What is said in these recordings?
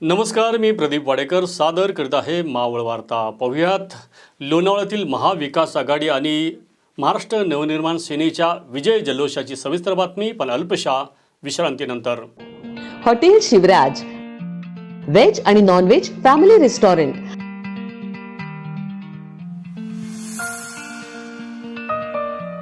नमस्कार मी प्रदीप वाडेकर. सादर करीत आहे मावळ वार्ता. पाहुयात. लोणावळ्यातील महाविकास आघाडी आणि महाराष्ट्र नवनिर्माण सेनेच्या विजय जल्लोषाची सविस्तर बातमी पण अल्पशा विश्रांतीनंतर. हॉटेल शिवराज. व्हेज आणि non veg family restaurant.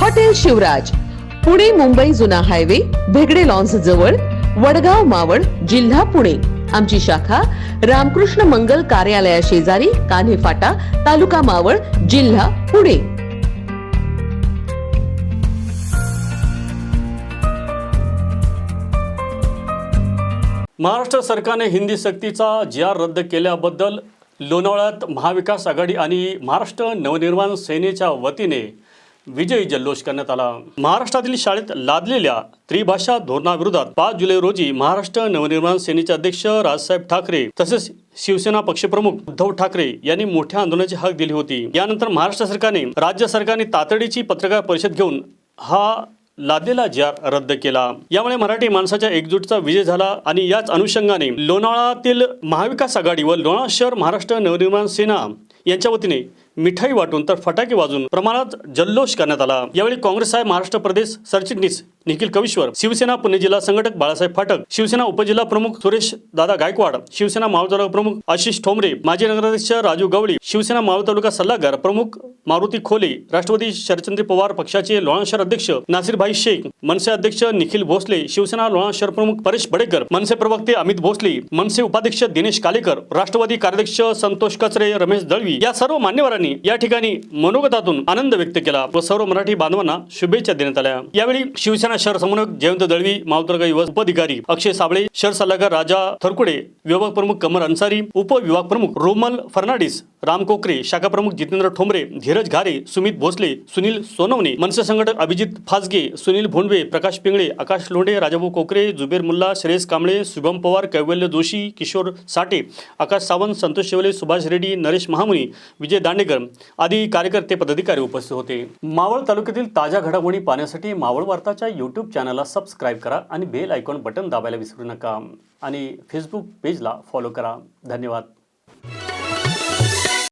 Hotel Shivraj Pune Mumbai जुना हायवे भेगडे लॉन्स जवळ वडगाव मावळ जिल्हा पुणे. आमची शाखा रामकृष्ण मंगल कार्यालया शेजारी कान्हे फाटा तालुका मावळ जिल्हा पुणे. महाराष्ट्र सरकारने हिंदी सक्तीचा जी आर रद्द केल्याबद्दल लोणावळ्यात महाविकास आघाडी आणि महाराष्ट्र नवनिर्माण सेनेच्या वतीने विजयी जल्लोष करण्यात आला. महाराष्ट्रातील शाळेत लादलेल्या त्रिभाषा धोरणाविरोधात पाच जुलै रोजी महाराष्ट्र नवनिर्माण सेनेचे अध्यक्ष राजसाहेब ठाकरे तसेच शिवसेना पक्षप्रमुख उद्धव ठाकरे यांनी मोठ्या आंदोलनाची हाक दिली होती. यानंतर महाराष्ट्र सरकारने राज्य सरकारने तातडीची पत्रकार परिषद घेऊन हा लादलेला जार रद्द केला. यामुळे मराठी माणसाच्या एकजूटचा विजय झाला आणि याच अनुषंगाने लोणावळातील महाविकास आघाडी व लोणावळा शहर महाराष्ट्र नवनिर्माण सेना यांच्या वतीने मिठाई वाटून तर फटाके वाजून प्रमाणात जल्लोष करण्यात आला. यावेळी काँग्रेस साहेब महाराष्ट्र प्रदेश सरचिटणीस निखिल कविश्वर शिवसेना पुणे जिल्हा संघटक बाळासाहेब फाटक शिवसेना उपजिल्हा प्रमुख सुरेश दादा गायकवाड शिवसेना मावळ तालुका प्रमुख आशिष ठोंबरे माजी नगराध्यक्ष राजू गवळी शिवसेना मावळ तालुका सल्लागार प्रमुख मारुती खोले राष्ट्रवादी शरदचंद्र पवार पक्षाचे लोणा शहर अध्यक्ष नासिरभाई शेख मनसे अध्यक्ष निखिल भोसले शिवसेना लोणा शहर प्रमुख परेश बडेकर मनसे प्रवक्ते अमित भोसले मनसे उपाध्यक्ष दिनेश कालेकर राष्ट्रवादी कार्याध्यक्ष संतोष कचरे रमेश दळवी या सर्व मान्यवरांनी या ठिकाणी मनोगतातून आनंद व्यक्त केला. व सर्व मराठी बांधवांना शुभेच्छा देण्यात आल्या. यावेळी शिवसेना शहर समन्वयक जयंत दळवी मावतरगा युवा उपअधिकारी अक्षय साबळे शहर सल्लागार राजा थरकुडे विभाग प्रमुख कमर अन्सारी उपविभाग प्रमुख रोमल फर्नाडिस राम कोकरे शाखा प्रमुख जितेंद्र ठोंबरे धीरज घारे सुमित भोसले सुनील सोनवणे मनसे संघटक अभिजित फासगे सुनील भोंडवे प्रकाश पिंगळे आकाश लोंढे राजाभाऊ कोकरे जुबेर मुल्ला श्रेयस कांबळे शुभम पवार कैवल्य जोशी किशोर साठे आकाश सावंत संतोष शेवले सुभाष रेड्डी नरेश महामुनी विजय दांडेकर आदी कार्यकर्ते पदाधिकारी उपस्थित होते. मावळ तालुक्यातील ताज्या घडामोडी पाहण्यासाठी मावळ वार्ताच्या यूट्यूब चॅनलला सबस्क्राईब करा आणि बेल आयकॉन बटन दाबायला विसरू नका. आणि फेसबुक पेजला फॉलो करा. धन्यवाद.